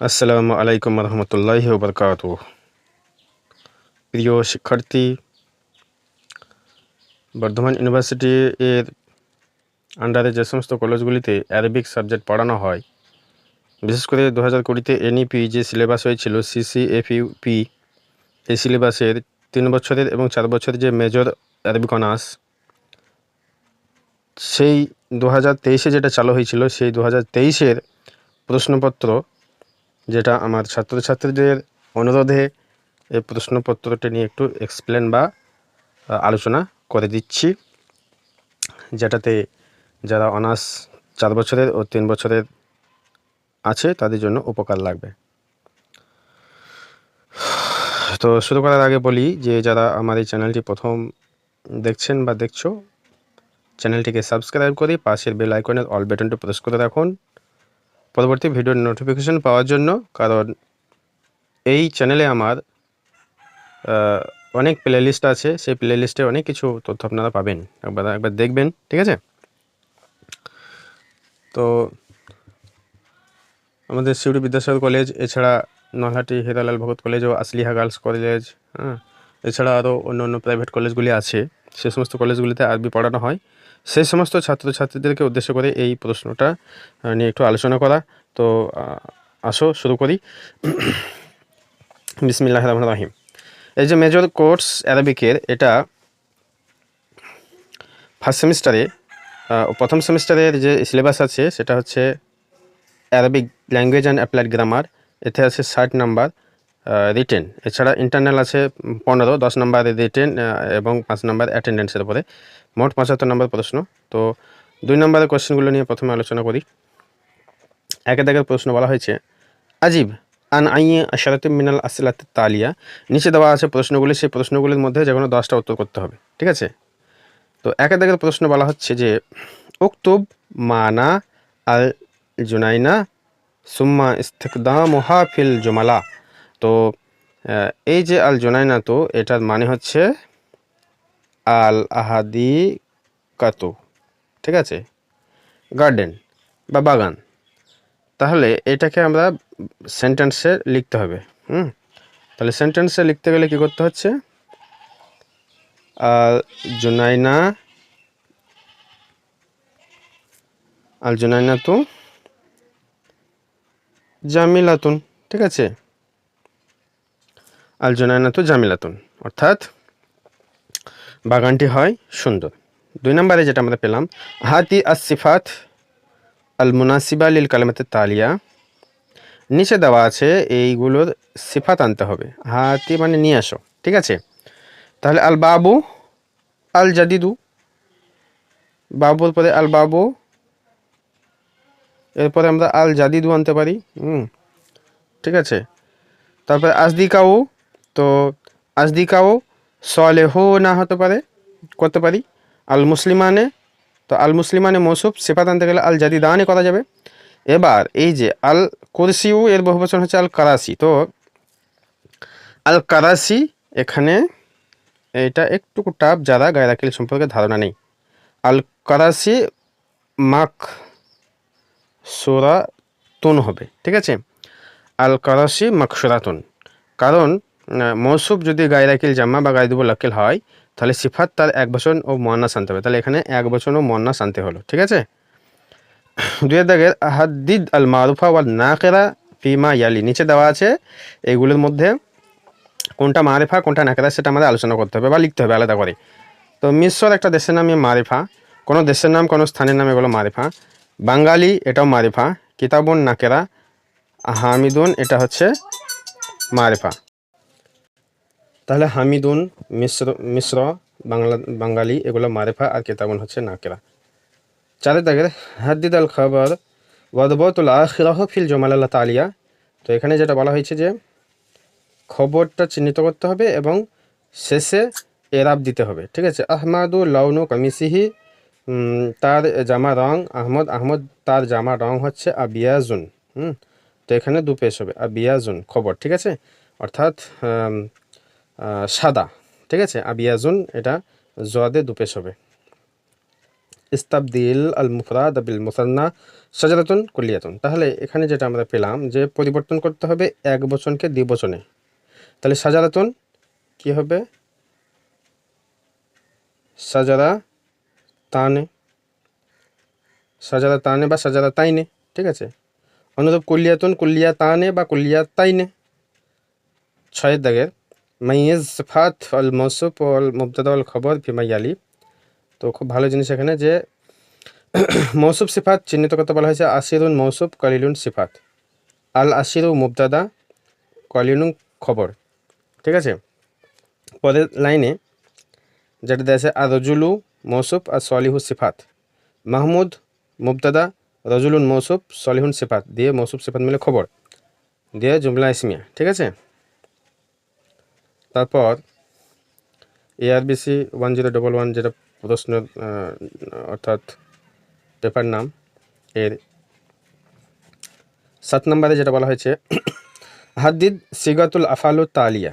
আসসালামু আলাইকুম রহমতুল্লাহ বরকাত প্রিয় শিক্ষার্থী, বর্ধমান ইউনিভার্সিটি এর আন্ডারে যে সমস্ত কলেজগুলিতে অ্যারাবিক সাবজেক্ট পড়ানো হয়, বিশেষ করে দু হাজার কুড়িতে এনইপি যে সিলেবাস হয়েছিল সিসিএফইউপি এই সিলেবাসের তিন বছরের এবং চার বছরের যে মেজর অ্যারাবিক অনার্স সেই দু হাজার তেইশে যেটা চালু হয়েছিল, সেই দু হাজার তেইশের প্রশ্নপত্র যেটা আমার ছাত্রছাত্রীদের অনুরোধে এই প্রশ্নপত্রটি নিয়ে একটু এক্সপ্লেন বা আলোচনা করে দিচ্ছি। যেটাতে যারা অনার্স চার বছরের ও তিন বছরের আছে, তাদের জন্য উপকার লাগবে। তো শুরু করার আগে বলি যে, যারা আমার এই চ্যানেলটি প্রথম দেখছেন বা দেখছ, চ্যানেলটিকে সাবস্ক্রাইব করে পাশের বেল আইকনের অল বাটনটি প্রেস করে রাখুন। পরবর্তী ভিডিওর নোটিফিকেশন পাওয়ার জন্য, কারণ এই চ্যানেলে আমার অনেক প্লেলিস্ট আছে। সেই প্লেলিস্টে অনেক কিছু তথ্য আপনারা পাবেন। একবার একবার দেখবেন, ঠিক আছে? তো আমাদের শিউরি বিদ্যাসাগর কলেজ এছাড়া নলহাটি হিরালাল ভগত কলেজ ও আসলিহা গার্লস কলেজ হ্যাঁ? এছাড়া আরও অন্য অন্য প্রাইভেট কলেজগুলি আছে। সে সমস্ত কলেজগুলিতে আরবি পড়ানো হয়। সেই সমস্ত ছাত্রছাত্রীদেরকে উদ্দেশ্য করে এই প্রশ্নটা নিয়ে একটু আলোচনা করা। তো আসো, শুরু করি। বিসমিল্লাহ রহমান রাহিম। এই যে মেজর কোর্স অ্যারাবিকের এটা ফার্স্ট সেমিস্টারে প্রথম সেমিস্টারের যে সিলেবাস আছে, সেটা হচ্ছে Arabic language and applied grammar এতে আছে ষাট নাম্বার রিটেন এছাড়া ইন্টারনাল আছে পনেরো, দশ নাম্বার রিটেন এবং পাঁচ নাম্বার অ্যাটেন্ডেন্সের উপরে। মোট পঁচাত্তর নম্বর প্রশ্ন। তো দুই নম্বরের কোশ্চেনগুলো নিয়ে প্রথমে আলোচনা করি। একে দাগের প্রশ্ন বলা হয়েছে, আজিব আন আইয়ে আশারাতে মিনাল আসিলাত তালিয়া? নিচে দেওয়া আছে প্রশ্নগুলি। সেই প্রশ্নগুলির মধ্যে যে কোনো দশটা উত্তর করতে হবে। ঠিক আছে? তো একে দাগের প্রশ্ন বলা হচ্ছে যে, উক্তুব মানা আল জুনাইনা সুম্মা ইস্তেকদাম ফিল জুমালা। তো এই যে আল জুনাইনা তো এটার মানে হচ্ছে আল আহাদি কাতু ঠিক আছে? গার্ডেন বা বাগান। তাহলে এটাকে আমরা সেন্টেন্সে লিখতে হবে, হুম? তাহলে সেন্টেন্সে লিখতে গেলে কি করতে হচ্ছে? আল জুনাইনা আল জুনাইনা তো জামিলাতুন, ঠিক আছে? আল জুনাইনা জামিলাতুন। অর্থাৎ বাগানটি হয় সুন্দর। দুই নম্বরে যেটা আমরা পেলাম, হাতি আসিফাত আল মুনাসিবা লিল কালামাতে তালিয়া। নিচে দেওয়া আছে এইগুলোর সিফাত আনতে হবে। হাতি মানে নিয়ে আসো, ঠিক আছে? তাহলে আল বাবু আল জাদিদু বাবুর পরে আল বাবু এরপরে আমরা আল জাদিদু আনতে পারি, হুম, ঠিক আছে? তারপরে আজদিকাও তো আজদিকাও সলেহো না হতে পারে, করতে পারি। আল মুসলিমানে, তো আল মুসলিমানে মৌসুফ সেফাত আনতে গেলে আল জাদিদানে করা যাবে। এবার এই যে আল কুরসিউ, এর বহুবচন হচ্ছে আল কারাসি। তো আল কারাসি এখানে এটা একটু টাপ যারা গায়রাকিল সম্পর্কে ধারণা নেই। আল কারাসি মাক সুরাতুন হবে, ঠিক আছে? আল কারাসি মাকসুরাতুন কারণ মৌসুফ যদি গায়রাকিল জাম্মা বা গায়দুবুল আকিল হয়, তাহলে সিফাত তার এক বচন ও মন্নাস আনতে হবে। তাহলে এখানে এক বচন ও মন্নাস আনতে হলো, ঠিক আছে? দুয়ের দাগের আহাদ্দিদ আল মারুফা ওয়াল নাকেরা ফিমা ইয়ালি। নিচে দেওয়া আছে এইগুলোর মধ্যে কোনটা মারেফা, কোনটা নাকেরা, সেটা আমাদের আলোচনা করতে হবে বা লিখতে হবে আলাদা করে। তো মিশর একটা দেশের নাম মারেফা। কোনো দেশের নাম, কোনো স্থানের নাম এগুলো মারেফা। বাঙালি, এটাও মারেফা। কিতাবুন নাকেরা, হামিদুন, এটা হচ্ছে মারেফা। তাহলে হামিদুন, মিশ্র মিশ্র, বাংলা, বাঙালি, এগুলো মারেফা আর কিতাবুন হচ্ছে নাকেরা চারের দাগের হাদ্দিদ আল খাবার, ওয়াদবতুল আখিরাহ ফিল জমাল আল্লাহ তালিয়া তো এখানে যেটা বলা হয়েছে যে, খবরটা চিহ্নিত করতে হবে এবং শেষে এরাব দিতে হবে, ঠিক আছে? আহমাদু লাউনু কামিসিহি তার জামা রং, আহমদ আহমদ তার জামা রং হচ্ছে আবিয়াজুন, হুম? তো এখানে দু পেশ হবে, আবিয়াজুন খবর, ঠিক আছে? অর্থাৎ সাদা, ঠিক আছে? আবিয়াজুন, এটা জোয়াদে দু পেশ হবে। ইস্তাবদিল আল মুফরাদ বিল মুসান্না সাজারাতুন কুলিয়াতুন তাহলে এখানে যেটা আমরা পেলাম যে পরিবর্তন করতে হবে এক বচনকে দ্বিবচনে তাহলে সাজারাতুন কি হবে? সাজারা তানে। সাজারা তানে বা সাজারা তাইনে, ঠিক আছে? অনুরূপ কুলিয়াতুন কুলিয়া তানে বা কুলিয়া তাইনে। ছয়ের দাগের মাইয়েজ সিফাত অল মৌসুফ অল মুবতাদা অল খবর ফিমাই ফিমাইয়ালি তো খুব ভালো জিনিস এখানে যে মৌসুফ সিফাত চিহ্নিত করতে বলা হয়েছে আসিরুন মৌসুফ কলিলুন সিফাত। আল আসিরু মুবতাদা, কলিলুন খবর। ঠিক আছে? পরের লাইনে যেটা দেওয়া আছে আর রজুলু মৌসুফ আর সলিহু সিফাত। মাহমুদ মুবতাদা, রজুলুন মৌসুফ সলিহুন সিফাত। দিয়ে মৌসুফ সিফাত মিলে খবর। দিয়ে জুমলা ইসমিয়া। ঠিক আছে? তারপর ARBC one zero double one যেটা প্রশ্ন অর্থাৎ পেপার নাম, এর সাত নম্বরে যেটা বলা হয়েছে হাদ্দিদ সিগাতুল আফালু তালিয়া।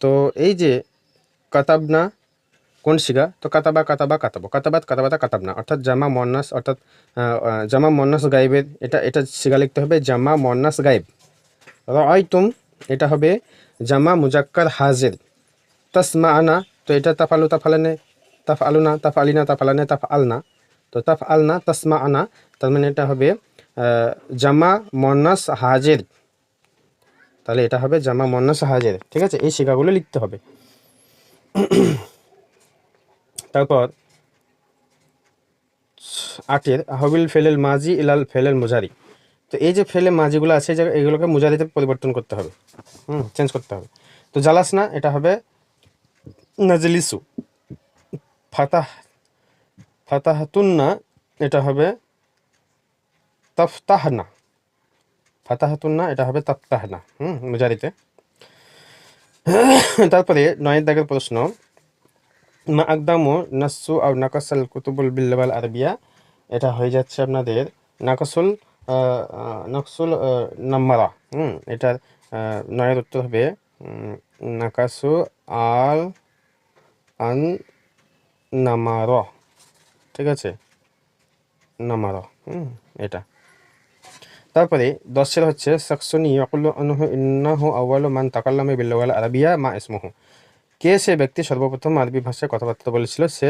তো এই যে কাতাবনা, কোন শিগা তো কাতাবা কাতাবা, কাতাবো। কাতাবাত কাতাবাতা কাতাবনা। অর্থাৎ জামা মন্নাস অর্থাৎ জামা মন্নাস গাইবের এটা এটা শিগা লিখতে হবে, জামা মন্নাস গাইব তুম এটা হবে জামা মুজাক্কার হাজির। তসমা আনা তো এটা তাফালু তাফালানে তাফ আলুনা তাফ আলিনা তাফ আলানে তাফ আলনা তো তাফ আলনা তসমা আনা তার মানে এটা হবে জামা মন্নাস হাজির। তাহলে এটা হবে জামা মন্নাস হাজির, ঠিক আছে? এই শিকাগুলো লিখতে হবে। তারপর আটের হবিল ফেলেল মাজি ইলাল ফেলেল মুজারি। তো এই যে ফেলে মাজিগুলো আছে যে এগুলোকে মুজারিতে পরিবর্তন করতে হবে। হুম চেঞ্জ করতে হবে। তো জালাস না, এটা হবে নাজলিসু। ফাতাহ ফাতাহাতুন্না এটা হবে তফতাহনা ফাতাহাতুন্না এটা হবে তফতাহনা হুম মুজারিতে তারপরে নয়ের দাগের প্রশ্ন। মা আকদামু নাসু আর নাকাসাল কুতুবুল বিল্লাবাল আরবিয়া। এটা হয়ে যাচ্ছে আপনাদের নাকাসুল নাকসুল আহ, নাম্মারা হুম এটার নয়ের উত্তর হবে। নাকাসু আল আন নামার। ঠিক আছে? নামার। হুম এটা। তারপরে দশের হচ্ছে সাকসুনি ইয়াকুল্লু আনহু ইন্নাহু আউয়ালু মান তাকাল্লামা বিল্লাওয়াল আরবিয়া মা ইসমুহু। কে সে ব্যক্তি সর্বপ্রথম আরবি ভাষায় কথাবার্তা বলেছিল? সে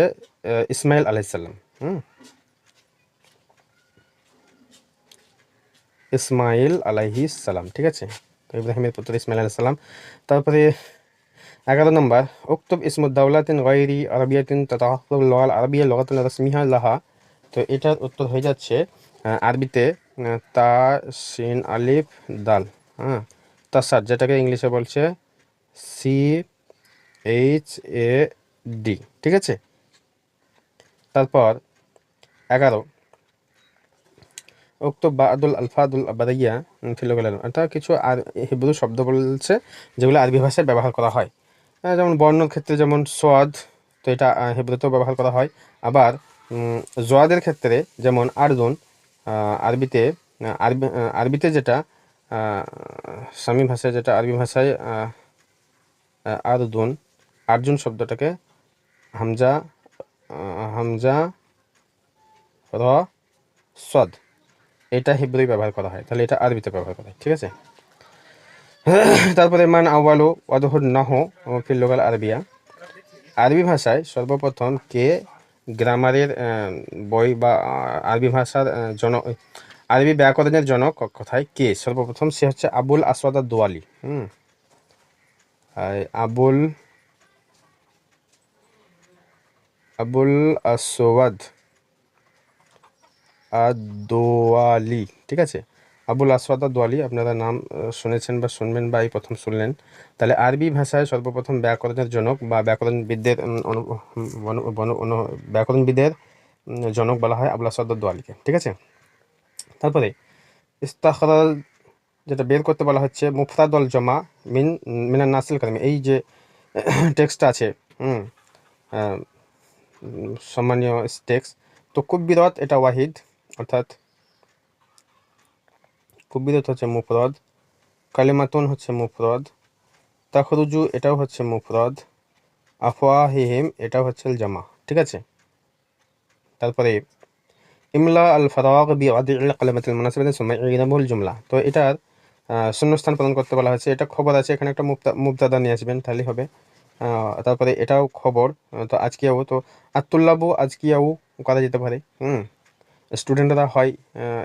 ইসমাইল আলাইসাল্লাম হুম। ইসমাইল আলাইহি সালাম, ঠিক আছে? তো ইব্রাহিমের পুত্র ইসমাইল আলাইহিস সালাম। তারপরে এগারো নম্বর, উক্তব ইসমুদ্দাউলাতিন গাইরি আরবিয়াতিন তাতাহুল আরবিয়া লগাতুল রসমিহা লাহা। তো এটার উত্তর হয়ে যাচ্ছে আরবিতে তা, সিন, আলিফ, দাল হ্যাঁ? তাসাদ, যেটাকে ইংলিশে বলছে সি, এইচ, এ, ডি, ঠিক আছে? তারপর, এগারো উক্ত বাদুল আলফাদুল আবাদাইয়া ফিলোগেল অর্থাৎ কিছু আর হিব্রু শব্দ বলছে যেগুলো আরবি ভাষায় ব্যবহার করা হয়। যেমন বর্ণর ক্ষেত্রে যেমন সোয়াদ, তো এটা হিব্রুতেও ব্যবহার করা হয়। আবার জোয়াদের ক্ষেত্রে যেমন আরদুন আরবিতে আরবি আরবিতে যেটা সামি ভাষায় যেটা আরবি ভাষায় আরদুন আর্জুন শব্দটাকে হামজা হামজা, র, সদ। এটা হিব্রুই ব্যবহার করা হয়। তাহলে এটা আরবিতে ব্যবহার করা হয়, ঠিক আছে? তারপরে মান আওয়ালু ওয়াদহুর নাহ ফিল লোকাল আরবিয়া। আরবি ভাষায় সর্বপ্রথম কে গ্রামারের বই বা আরবি ভাষার জন, আরবি ব্যাকরণের জনক কথায় কে? সর্বপ্রথম সে হচ্ছে আবুল আসওয়াদ দোয়ালি হুম? আবুল আবুল আসওয়াদ আদোয়ালি, ঠিক আছে? আবুল আসওয়াদ দোয়ালি আপনারা নাম শুনেছেন বা শুনবেন বা এই প্রথম শুনলেন। তাহলে আরবি ভাষায় সর্বপ্রথম ব্যাকরণের জনক বা ব্যাকরণবিদদের ব্যাকরণবিদের জনক বলা হয় আবুল আসওয়াদ দোয়ালিকে ঠিক আছে? তারপরে, ইস্তাখরাল, যেটা বের করতে বলা হচ্ছে, মুফতাদল জমা মিন, মিনান নাসিল কালামি। এই যে টেক্সটটা আছে সম্মানীয় টেক্সট তো কুব্বিরত, এটা ওয়াহিদ। অর্থাৎ কুব্বিরত হচ্ছে মুফরদ, কালিমাতুন হচ্ছে মুফরদ, তাখরুজু এটাও হচ্ছে মুফরদ, আফওয়াহিহিম এটাও হচ্ছে জামা ঠিক আছে? তারপরে ইমলা আল ফারাগ বি কালামাতিল মুনাসিবাতিন সুম্মা ইনাবুল জুমলা, তো এটার শূন্যস্থান প্রদান করতে বলা হয়েছে। এটা খবর আছে, এখানে একটা মুক্তা মুক্তাদা নিয়ে আসবেন তাহলে হবে। তারপরে এটাও খবর, তো আজকিয়াও, তো আত্তুল্লাবু আজকিয়াও করা যেতে পারে, হুম? স্টুডেন্টরা হয়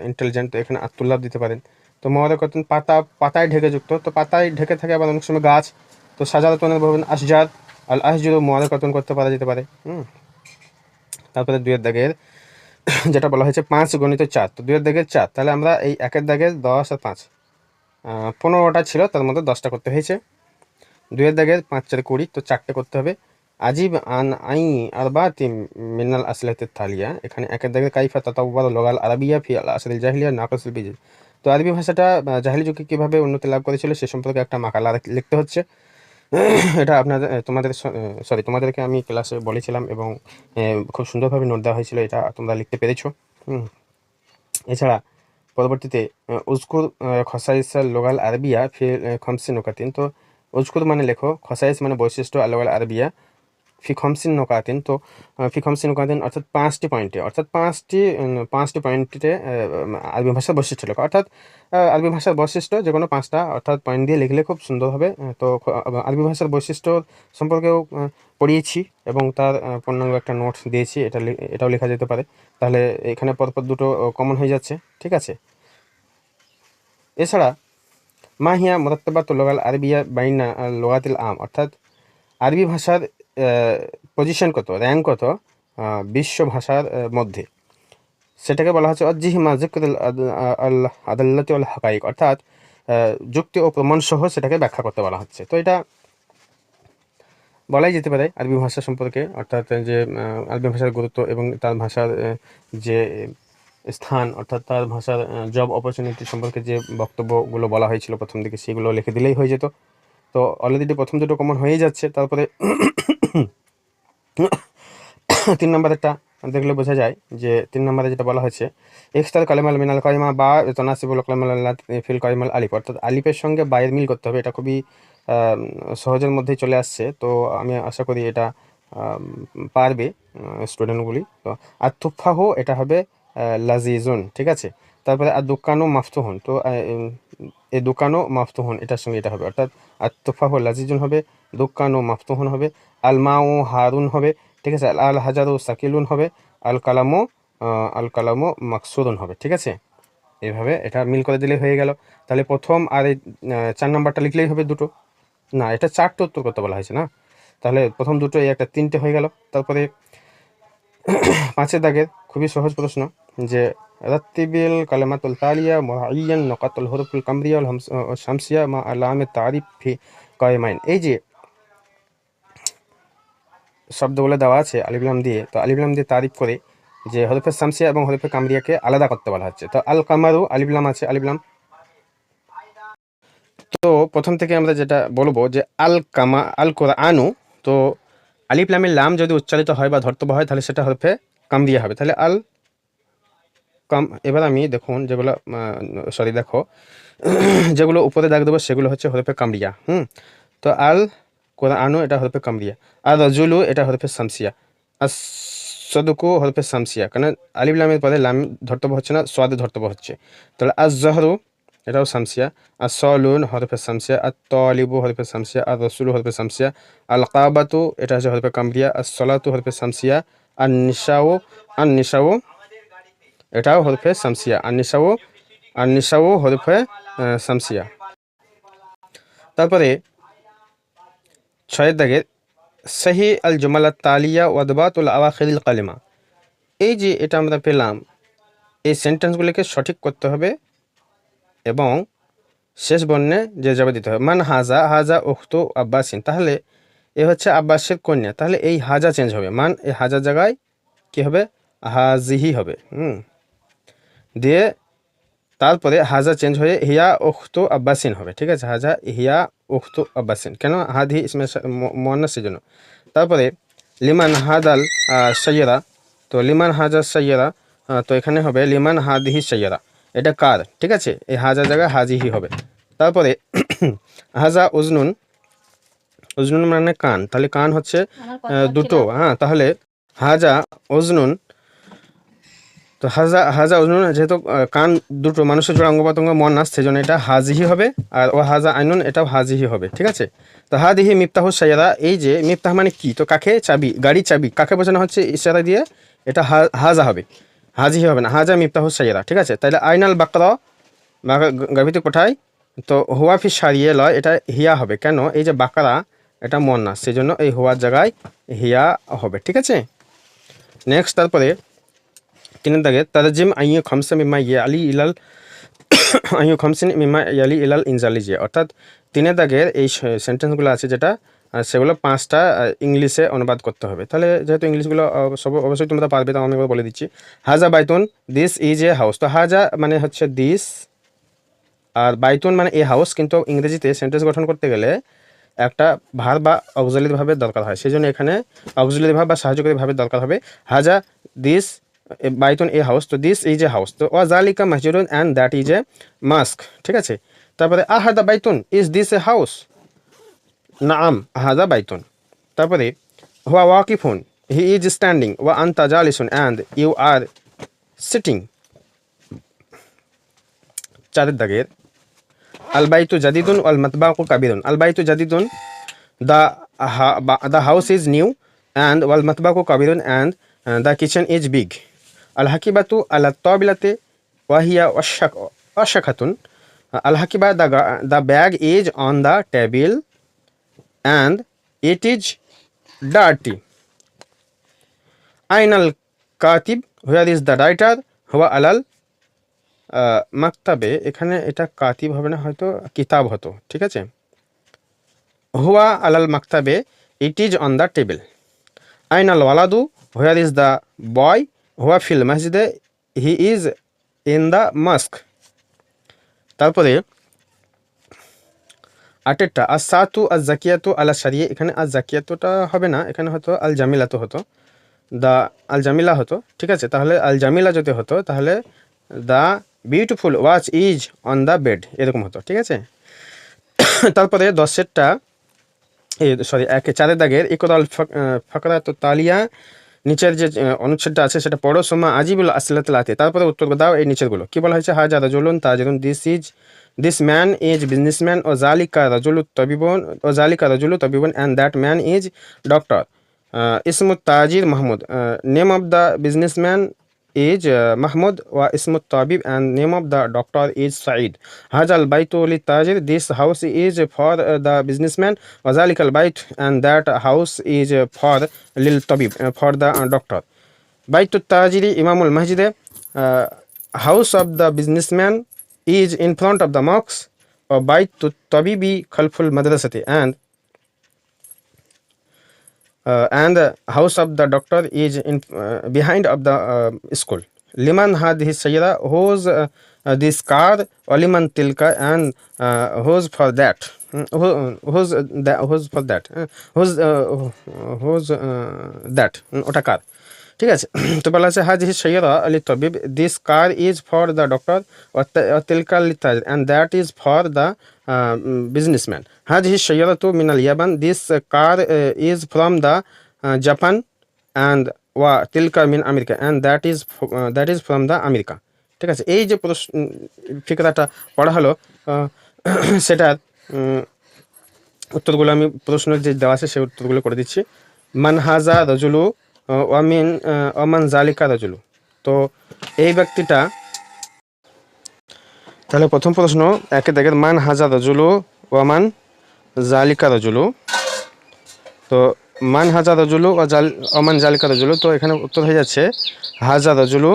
ইন্টেলিজেন্ট তো এখানে আত্তুল্লাভ দিতে পারেন। তো মনে করতেন পাতা, পাতায় ঢেকে যুক্ত। তো পাতায় ঢেকে থাকে আবার অনেক সময় গাছ। তো সাজারতনের ভবন আসজার আল আসজুরও মোয়ারে কতন করতে পারা যেতে পারে। হুম। তারপরে দুয়ের দাগের, যেটা বলা হয়েছে পাঁচ গণিত চার। তো দুয়ের দাগের চার। তাহলে আমরা এই একের দাগের দশ আর পাঁচ পনেরোটা ছিল, তার মধ্যে দশটা করতে হয়েছে। দুয়ের দাগের পাঁচ চার কুড়ি, তো চারটে করতে হবে। আজিব আন আই আর বা তিম মিনাল আসলাতের থালিয়া এখানে একের দাগের কাইফা তাতাউবার লোগাল আরবিয়া ফি আল আসল জাহিলিয়া নাকসুল বিজ তো আরবি ভাষাটা জাহিলি যুগে কীভাবে উন্নতি লাভ করেছিল সে সম্পর্কে একটা মাকালা লিখতে হচ্ছে। এটা আপনাদের তোমাদের সরি তোমাদেরকে আমি ক্লাসে বলেছিলাম এবং খুব সুন্দরভাবে নোট দেওয়া হয়েছিল, এটা তোমরা লিখতে পেরেছ। এছাড়া পরবর্তীতে উজকুর খসাইসাল লোগাল আরবিয়া ফি খমসিন নোকাতিন। তো উজকুর মানে লেখো, খসাইস মানে বৈশিষ্ট্য আর লোগাল আরবিয়া। ফি খমসিন নোকাতিন তো আহ, ফি খমসিন নোকাতিন অর্থাৎ পাঁচটি পয়েন্টে অর্থাৎ পাঁচটি পাঁচটি পয়েন্টে আরবি ভাষার বৈশিষ্ট্য লেখা। অর্থাৎ আরবি ভাষার বৈশিষ্ট্য যে কোনো পাঁচটা অর্থাৎ পয়েন্ট দিয়ে লিখলে খুব সুন্দর হবে। তো আরবি ভাষার বৈশিষ্ট্য সম্পর্কেও পড়িয়েছি এবং তার পূর্ণাঙ্গ একটা নোটস দিয়েছি এটা এটাও লেখা যেতে পারে। তাহলে এখানে পরপর দুটো কমন হয়ে যাচ্ছে ঠিক আছে? এছাড়া মাহিয়া মোরাত্তাবাত লোগাল আরবিয়া বাইনা লোগাতিল আম অর্থাৎ আরবি ভাষার পজিশন কত র্যাঙ্ক কত বিশ্ব ভাষার মধ্যে? সেটাকে বলা হচ্ছে অজিহিমা জিক্রুল আদাল্লাতি আল হাকাইক। অর্থাৎ যুক্তি ও প্রমাণ সহ সেটাকে ব্যাখ্যা করতে বলা হচ্ছে। তো এটা বলাই যেতে পারে আরবি ভাষা সম্পর্কে, অর্থাৎ যে আরবি ভাষার গুরুত্ব এবং তার ভাষার যে স্থান, অর্থাৎ তার ভাষার জব অপরচুনিটি সম্পর্কে যে বক্তব্যগুলো বলা হয়েছিল প্রথম দিকে, সেগুলো লিখে দিলেই হয়ে যেত। তো অলরেডি প্রথম দুটো কমন হয়ে যাচ্ছে। তারপরে তিন নম্বরেরটা দেখলে বোঝা যায় যে তিন নম্বরে যেটা বলা হয়েছে এক্সতার কালেমাল মিনাল কয়মা বা তনাসিবুল কালেমাল ফিল কয়মাল আলিফ, অর্থাৎ আলিফের সঙ্গে বায়ের মিল করতে হবে, এটা খুবই সহজের মধ্যেই চলে আসছে। তো আমি আশা করি এটা পারবে স্টুডেন্টগুলি। তো আর তুফাহু, এটা হবে লাজিজুন, ঠিক আছে? তারপরে আর দোকানও মাফতুহন, তো এই দোকানও মাফতুহন, এটার সঙ্গে এটা হবে। অর্থাৎ আর তুফাহু লাজিজুন হবে দোকানও মাফতুহন হবে আল মাও হারুন হবে ঠিক আছে? আল হাজারও সাকিলুন হবে আল কালামও আহ, আল কালামও মাকসুরুন হবে ঠিক আছে? এইভাবে এটা মিল করে দিলে হয়ে গেল। তাহলে প্রথম আর এই চার নাম্বারটা লিখলেই হবে দুটো। না এটা চারটে উত্তর করতে বলা হয়েছে না? তাহলে প্রথম দুটো এই একটা তিনটে হয়ে গেল। তারপরে পাঁচের দাগের খুবই সহজ প্রশ্ন যে রাত্তিবিল কালেমাতুল তালিয়া মুআইয়ান নকাতুল হরফুল কামরিয়া শামসিয়া মা আলামে তারিফ ফি কয়মাইন। এই যে শব্দগুলো দেওয়া আছে আলিবলাম দিয়ে। তো আলিবলাম দিয়ে তারিফ করে যে হরফে শামসিয়া এবং হরফে কামরিয়াকে আলাদা করতে বলা হচ্ছে। তো আল কামারু আলিবলাম আছে আলিবলাম তো প্রথম থেকে আমরা যেটা বলব যে আল কামা, আল কোরআনু, তো আলিফ লামের লাম যদি উচ্চারিত হয় বা ধর্তব্য হয়, তাহলে সেটা হরফে কামরিয়া হবে। তাহলে আল কাম, এবার আমি দেখুন যেগুলো সরি দেখো। যেগুলো উপরে দাগ দেবো, সেগুলো হচ্ছে হরফে কামরিয়া, হুম। তো আল কোরআনু এটা হরফে কামরিয়া। আর রজুলু, এটা হরফে শামসিয়া আর সদুকু হরফে শামসিয়া কারণ আলিব লামের পরে লাম ধর্তব্য হচ্ছে না সোয়াদে ধর্তব্য হচ্ছে। তাহলে আর জহরু, এটাও শামসিয়া আর সলুন হরফে শামসিয়া আর তলিবু হরফে শামসিয়া আর রসুল হরফে শামসিয়া আল কাবাতু, এটা হচ্ছে হরফে কামরিয়া। আর সলাতু হরফে শামসিয়া আর নিশাও আর নিশাও এটাও হরফে শামসিয়া আর নিশাও আর নিশাও হরফে শামসিয়া তারপরে ছয়ের দাগের সহি আল জুমালা তালিয়া ওয়াদবাতুল আওয়াখিল কালিমা। এই যে এটা আমরা পেলাম, এই সেন্টেন্সগুলিকে সঠিক করতে হবে এবং শেষ বর্ণে যে জবাব দিতে হবে। মান হাজা হাজা উখতু আব্বাসিন। তাহলে এ হচ্ছে আব্বাসের কন্যা। তাহলে এই হাজা চেঞ্জ হবে। মান এই হাজার জায়গায় কি হবে? হাজিহি হবে। হুম। দিয়ে তারপরে হাজা চেঞ্জ হয়ে হিয়া উখতু আব্বাসিন হবে ঠিক আছে? হাজা হিয়া উখতু আব্বাসিন। কেন? হাদি ইসমে মোয়ান্নাস জন্য। তারপরে লিমান হাদাল সৈয়রা তো লিমান হাজা সৈয়রা তো এখানে হবে লিমান হাদিহি সৈয়রা এটা কার? ঠিক আছে? এই হাজা জায়গায় হাজিহি হবে। তারপরে হাজা উজনুন। উজনুন মানে কান। তাহলে কান হচ্ছে দুটো। হ্যাঁ তাহলে হাজা উজনুন তো হাজা হাজা উজনুন যেহেতু কান দুটো মানুষের জোড়া অঙ্গ প্রত্যঙ্গ মন্নাস সেই জন্য এটা হাজিহি হবে, আর ও হাজা আইনুন এটাও হাজিহি হবে, ঠিক আছে? তো হাদিহি মিফতাহ সাইয়ারা এই যে মিফতাহ মানে কি? তো কাকে চাবি, গাড়ির চাবি, কাকে বোঝানো হচ্ছে ইশারা দিয়ে? এটা হাজা হবে, হাজিহি হবে না, হাজা মিফতাহ সাইয়ারা ঠিক আছে? তাহলে আইনাল বাকরা গাভিতে কোঠায়, তো হুয়া ফি সারিয়ে লয়, এটা হিয়া হবে, কেন? এই যে বাকারা, এটা মন মন্নাস সেই জন্য এই হুয়ার জায়গায় হিয়া হবে, ঠিক আছে? নেক্সট, তারপরে দাগে তারাজিম আইয়ু খমসা মিম্মা ইয়ে আলী ইলাল আইয়ু খমসিন মিম্মা ইয়ালি ইলাল ইনজালি জিয়া অর্থাৎ তিনে দাগের এই সেন্টেন্সগুলো আছে যেটা সেগুলো পাঁচটা ইংলিশে অনুবাদ করতে হবে তাহলে যেহেতু ইংলিশগুলো সব অবশ্যই তোমরা পারবে তো আমি বলে দিচ্ছি হাজা বাইতুন দিস ইজ এ হাউস তো হাজা মানে হচ্ছে দিস আর বাইতুন মানে এ হাউস কিন্তু ইংরেজিতে সেন্টেন্স গঠন করতে গেলে একটা ভার বা অক্সিলারি ভাবের দরকার হয় সেই জন্য এখানে অক্সিলারি ভাব বা সাহায্যকারী ভাবের দরকার হবে হাজা দিস বাইতুন এ হাউস তো দিস ইজ এ হাউস তো ও জালিকা মসজিদুন and that is a mosque ঠিক আছে? তারপরে আহাদা বাইতুন ইজ দিস এ হাউস না নাম, আহাদা বাইতুন। তারপরে, হুয়া ওয়াকিফুন হি ইজ স্ট্যান্ডিং ওয়া আন্তা জালিসুন অ্যান্ড ইউ আর সিটিং চারের দাগের আলবাইতু জাদিদুন আল মাতবাকু কাবিরুন। আলবাইতু জাদিদুন the ha- house is new and new, and wal and the kitchen is the আল হাকিবাতু আল্লা তবিলাতে ওয়াহিয়া অশাক অশাখাতুন আল হাকিবা দা দা bag is on the table and it is dirty. Ainal কাতিব হুয়াদ ইজ দ্য রাইটার হওয়া আলাল মাকতাবে। এখানে এটা কাতিব হবে না, হয়তো কিতাব হতো, ঠিক আছে? হুয়া আলাল মাকতাবে, it is on the table. Ainal ওয়ালাদু হুয়াদ ইজ দ্য বয় হুয়া ফিল মসজিদে he is in the mosque. তারপরে আটেরটা আর সাতু আর জাকিয়াতু আলা সারিয়ে এখানে আর জাকিয়াতুটা হবে না, এখানে হয়তো আল জামিলাতু হতো। দ্য আল জামিলা হতো, ঠিক আছে? তাহলে আল জামিলা যদি হতো, তাহলে the beautiful watch is on the bed, এরকম হতো, ঠিক আছে? তারপরে দশেরটা সরি, একে চারের দাগের, ইকরাল ফাকরা তো তালিয়া নিচের যে অনুচ্ছেদটা আছে, সেটা পড়ো। সোমা আজিবুল আসলাত লাতে। তারপরে উত্তর দাও এই নিচেরগুলো। কী বলা হয়েছে? হা হাজা রাজুলুন তাজরুন this is this man is businessman ও জালিকা রাজুলু তবিবন, ও জালিকা রাজুলু তবিবন and that man is doctor ইসমুত তাজির Mahmud. Name of the businessman is uh, Mahmud wa ismu tabib and name of the doctor is Said. Haj al baytu li tajir. This house is for uh, the businessman. Wazalik al bayt and that house is uh, for lil tabib uh, for the uh, doctor. Baytu tajiri imamul masjid. Uh, house of the businessman is in front of the mosque. Or baytu tabibi khalful madrasati and Uh, and the house of the doctor is in uh, behind of the uh, school. Liman had his sajda, whose this car, Oliman Tilka, and uh, who's for that? Hmm, Who, who's that? Who's for that? Who's who's that? Hmm, Otakar. ঠিক আছে। তো বলা আছে হাজ সৈয়দা আলী তবিব this car is for the doctor তিলকা আলী তাজ and that is for the businessman হাজ সৈয়দা টু মিনাল ইয়াবান this car is from the Japan and ওয়া, তিলকা মিন America and that is that is from the America. ঠিক আছে, এই যে প্রশ্ন ফিকরাটা পড়া হলো সেটার উত্তরগুলো আমি প্রশ্ন যে দেওয়া আছে সেই উত্তরগুলো করে দিচ্ছি। মানহাজা রজুলু ওয়ামিন ওমান জালিকা রজুলু। তো এই ব্যক্তিটা, তাহলে প্রথম প্রশ্ন, একে দেখেন, মান হাজার রজুলু ওয়ামান জালিকা রজুলু। তো মান হাজার রজুলু ও জাল, ওমান জালিকা রজুলু, তো এখানে উত্তর হয়ে যাচ্ছে হাজার রজুলু,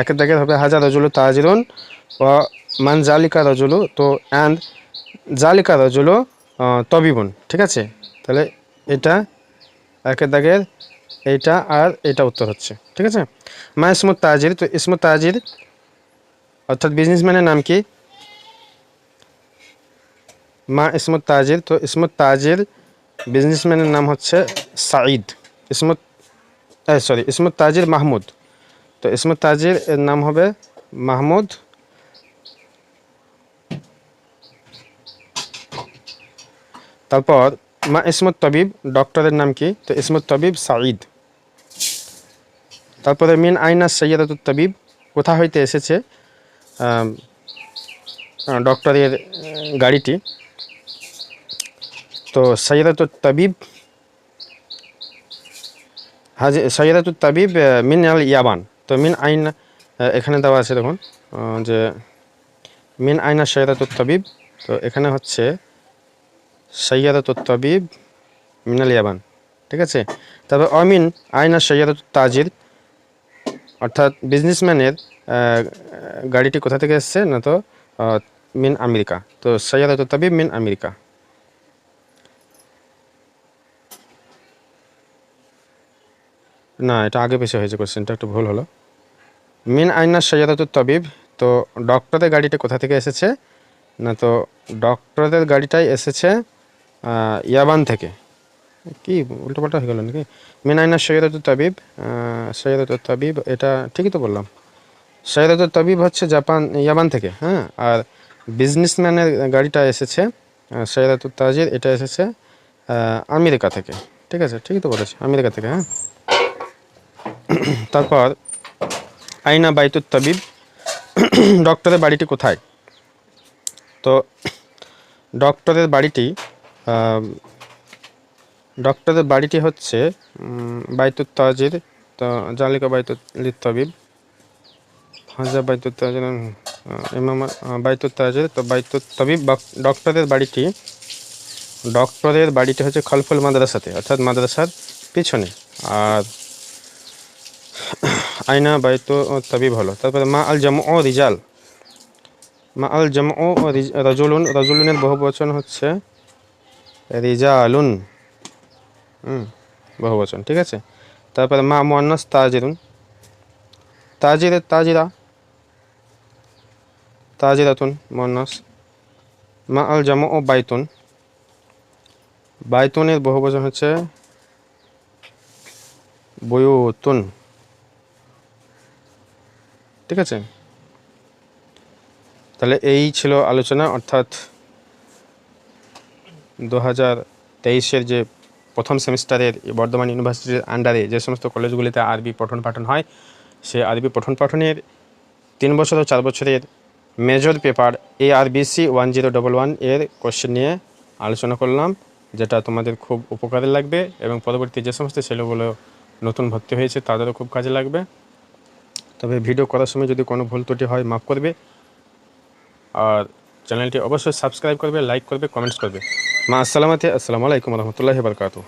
একে দেখে হবে হাজার রজুলু তাজিরুন ও মান জালিকা রজুলু, তো অ্যান্ড জালিকা রজুলু তবিবন, ঠিক আছে? তাহলে এটা একের দাগের এইটা আর এটা উত্তর হচ্ছে, ঠিক আছে? মা ইসমুত তাজির, তো ইসমুত তাজির, অর্থাৎ বিজনেসম্যানের নাম কি? মা ইসমুত তাজির, তো ইসমুত তাজির বিজনেসম্যানের নাম হচ্ছে সাঈদ। ইসমুত সরি ইসমুত তাজির মাহমুদ। তো ইসমুত তাজির এর নাম হবে মাহমুদ তারপর মা ইসমুত তবিব, ডক্টরের নাম কি? তো ইসমুত তবিব সাঈদ। তারপরে মিন আইনা সৈয়দাতুত তবিব কোথা হইতে এসেছে? ডক্টরের গাড়িটি। তো সৈয়দাতুত তবিব, হাজি সৈয়দাতুত তাবিব মিন আল ইয়াবান। তো মিন আইন এখানে দেওয়া আছে দেখুন যে মিন আইনা সৈয়দাতুত তবিব, তো এখানে হচ্ছে সৈয়দাতুত তাবিব মিনাল ইয়াবান, ঠিক আছে? তারপর অমিন আইনা সৈয়দাতুত তাজির অর্থাৎ বিজনেসম্যানের গাড়িটি কোথা থেকে এসছে না তো মিন আমেরিকা? তো সৈয়দাতুত তাবিব, মিন আমেরিকা। না, এটা আগে পেছে হয়েছে কোশ্চেনটা একটু ভুল হলো। মিন আইনা সৈয়দাতুত তাবিব, তো ডক্টরের গাড়িটা কোথা থেকে এসেছে না তো ডক্টরদের গাড়িটাই এসেছে ইয়াবান থেকে। কি উল্টোপাল্টা হয়ে গেল নাকি? মিন আইনা সৈয়দাতুত তাবিব আহ, সৈয়দাতুত তাবিব এটা ঠিকই তো বললাম। সৈয়দাতুত তাবিব হচ্ছে জাপান ইয়াবান থেকে হ্যাঁ? আর বিজনেসম্যানের গাড়িটা এসেছে আহ, সৈয়দাতুত তাজির এটা এসেছে আমেরিকা থেকে। ঠিক আছে ঠিকই তো বলেছে আমেরিকা থেকে হ্যাঁ? তারপর আইনা বাইতুত তাবিব ডক্টরের বাড়িটি কোথায়? তো ডক্টরের বাড়িটি ডক্টরের বাড়িটি হচ্ছে বাইতুত তাজির, তো জালিকা বাইতুত লিত তাবিব হাজা বাইতুত তাজির ইমাম বাইতুত তাজির, তো বাইতুত তাবিব ডক্টরের বাড়িটি ডক্টরের বাড়িটি হচ্ছে খলফুল মাদ্রাসাতে, অর্থাৎ মাদ্রাসার পিছনে। আর আয়না বাইত তাবিব হলো। তারপরে মা আল জাম ও রিজাল। মা আল জাম ও রাজুলুন, রাজুলুনের বহু বচন হচ্ছে রিজালুন। হুম বহু বচন ঠিক আছে? তারপরে মা মোয়ান্নাস তাজিরুন। তাজিরে তাজিরা। তাজিরাতুন মোয়ান্নাস। মা আল জামা ও বাইতুন। বাইতুনের বহু বচন হচ্ছে বয়ুতুন। ঠিক আছে? তাহলে এই ছিল আলোচনা, অর্থাৎ দু হাজার তেইশের যে প্রথম সেমিস্টারের বর্ধমান ইউনিভার্সিটির আন্ডারে যে সমস্ত কলেজগুলিতে আরবি পঠন পাঠন হয়, সে আরবি পঠন পাঠনের তিন বছর ও চার বছরের major paper A R BC one zero double ওয়ানের কোশ্চেন নিয়ে আলোচনা করলাম, যেটা তোমাদের খুব উপকারে লাগবে এবং পরবর্তী যে সমস্ত ছেলেগুলো নতুন ভর্তি হয়েছে তাদেরও খুব কাজে লাগবে। তবে ভিডিও করার সময় যদি কোনো ভুল ত্রুটি হয় মাফ করবে। আর চ্যানেলটি অবশ্যই সাবস্ক্রাইব করবে লাইক করবে কমেন্টস করবে। মা আসসালামাতে আসসালামু আলাইকুম রহমতুল্লাহ বারকাতু